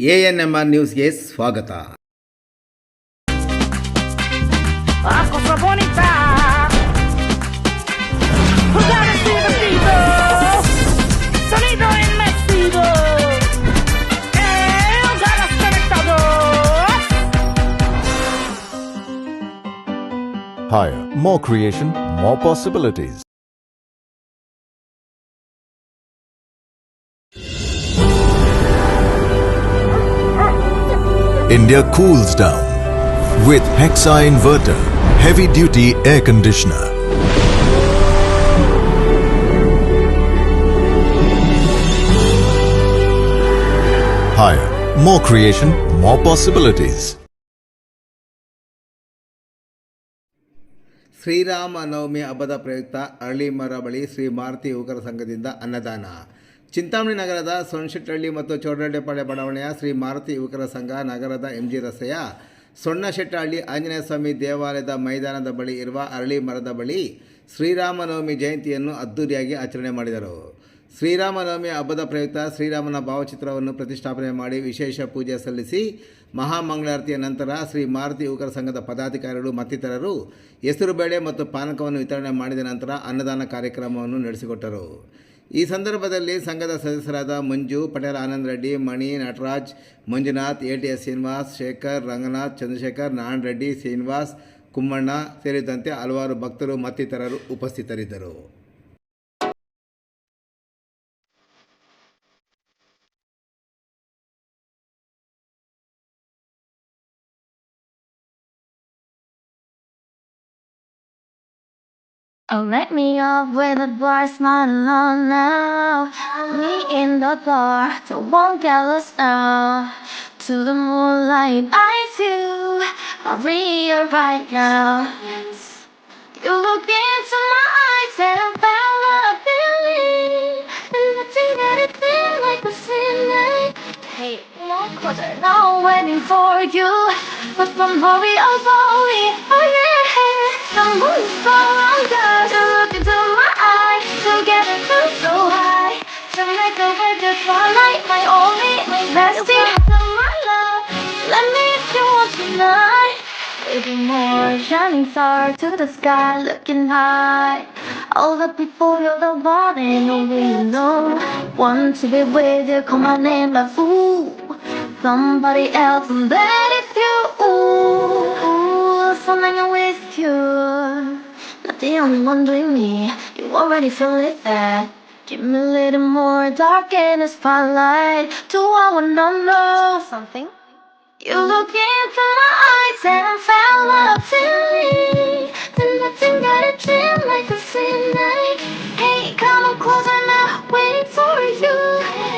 A N M R ನ್ಯೂಸ್ಗೆ ಸ್ವಾಗತ La cosa bonita. Jugar es divertido. Sonido inmersivo. Eh, hogares conectados. Higher, more creation, more possibilities. India cools down with Hexa Inverter, heavy duty air conditioner. Higher, more creation, more possibilities. Shriram Navami ಹಬ್ಬದ ಪ್ರಯುಕ್ತ ಅರಳಿಮರ ಬಳಿ ಶ್ರೀ ಮಾರುತಿ ಯುವಕರ ಸಂಘದಿಂದ ಅನ್ನದಾನ ಚಿಂತಾಮಣಿ ನಗರದ ಸೊಣ್ಣಶೆಟ್ಟಹಳ್ಳಿ ಮತ್ತು ಚೌಡರೆಡ್ಡಿಪಾಳ್ಯ ಬಡಾವಣೆಯ ಶ್ರೀ ಮಾರುತಿ ಯುವಕರ ಸಂಘ ನಗರದ ಎಂಜಿ ರಸ್ತೆಯ ಸೊಣ್ಣಶೆಟ್ಟಹಳ್ಳಿ ಆಂಜನೇಯ ಸ್ವಾಮಿ ದೇವಾಲಯದ ಮೈದಾನದ ಬಳಿ ಇರುವ ಅರಳಿ ಮರದ ಬಳಿ ಶ್ರೀರಾಮನವಮಿ ಜಯಂತಿಯನ್ನು ಅದ್ದೂರಿಯಾಗಿ ಆಚರಣೆ ಮಾಡಿದರು. ಶ್ರೀರಾಮನವಮಿ ಹಬ್ಬದ ಪ್ರಯುಕ್ತ ಶ್ರೀರಾಮನ ಭಾವಚಿತ್ರವನ್ನು ಪ್ರತಿಷ್ಠಾಪನೆ ಮಾಡಿ ವಿಶೇಷ ಪೂಜೆ ಸಲ್ಲಿಸಿ ಮಹಾಮಂಗಳಾರತಿಯ ನಂತರ ಶ್ರೀ ಮಾರುತಿ ಯುವಕರ ಸಂಘದ ಪದಾಧಿಕಾರಿಗಳು ಮತ್ತಿತರರು ಹೆಸರುಬೇಳೆ ಮತ್ತು ಪಾನಕವನ್ನು ವಿತರಣೆ ಮಾಡಿದ ನಂತರ ಅನ್ನದಾನ ಕಾರ್ಯಕ್ರಮವನ್ನು ನಡೆಸಿಕೊಟ್ಟರು. ಈ ಸಂದರ್ಭದಲ್ಲಿ ಸಂಘದ ಸದಸ್ಯರಾದ Manju, Patel Anand Reddy, Mani Nataraj, Manjunath A T S Srinivas, Shekhar, Ranganath, Chandrashekhar, Narayana Reddy, Srinivas Kummanna ಸೇರಿದಂತೆ ಹಲವಾರು ಭಕ್ತರು ಮತ್ತಿತರರು ಉಪಸ್ಥಿತರಿದ್ದರು. Oh, let me off with a bright smile on now. Me in the so won't get lost now. To the moonlight, I too are real right now. You look into my eyes and I found a feeling. And nothing that it feel like the same. Hey, no now I'm waiting for you. But from hurry, oh, slowly, oh yeah. The moon's so us. Look into my eyes, together feel so high. To make a with the twilight, my only, my bestie, my love. Let me if you want tonight. Baby, more shining star to the sky, looking high. All the people you're the one and only know. Want to be with you, call my name like ooh. Somebody else, and that is you. Ooh, ooh, I'm with you. The only one doing me. You already feel it there. Give me a little more dark in the spotlight. Do I wanna know something? You look into my eyes and I found love feeling. Then nothing got a dream like the same night. Hey, come on closer now, waiting for you.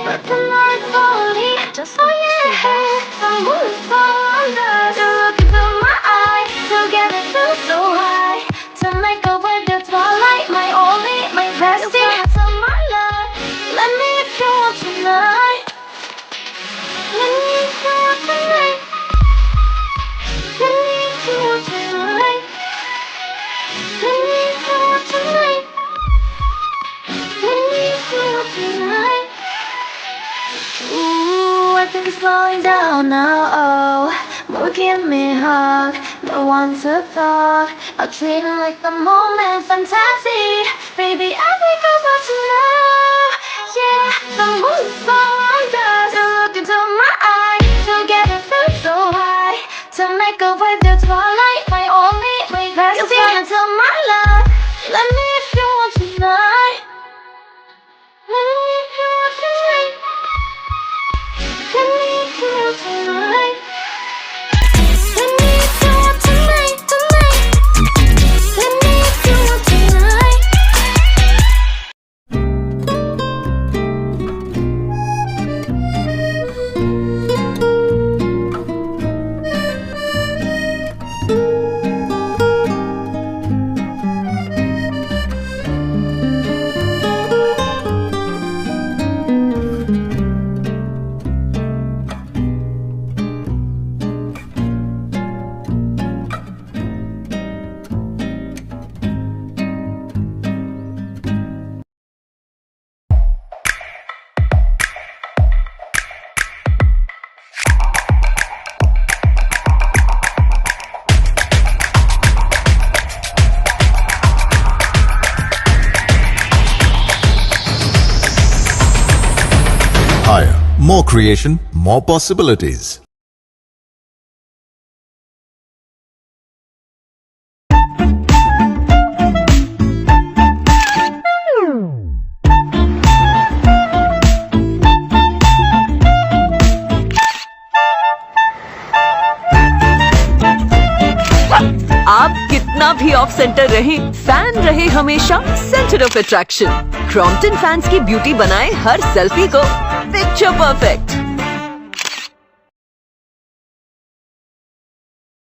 But the night falling, just oh yeah. The slowing down now. Oh, more give me a hug. No one to talk. I'll treat it like the moment fantasy. Baby, I think I'm about to know. Yeah, the moon's so under. Look into my eyes. Together feel so high. To make up with the twilight, creation, more possibilities. आप कितना भी of centre रहे fan रहे हमेशा centre of attraction Crompton fans की beauty बनाए हर selfie को picture perfect.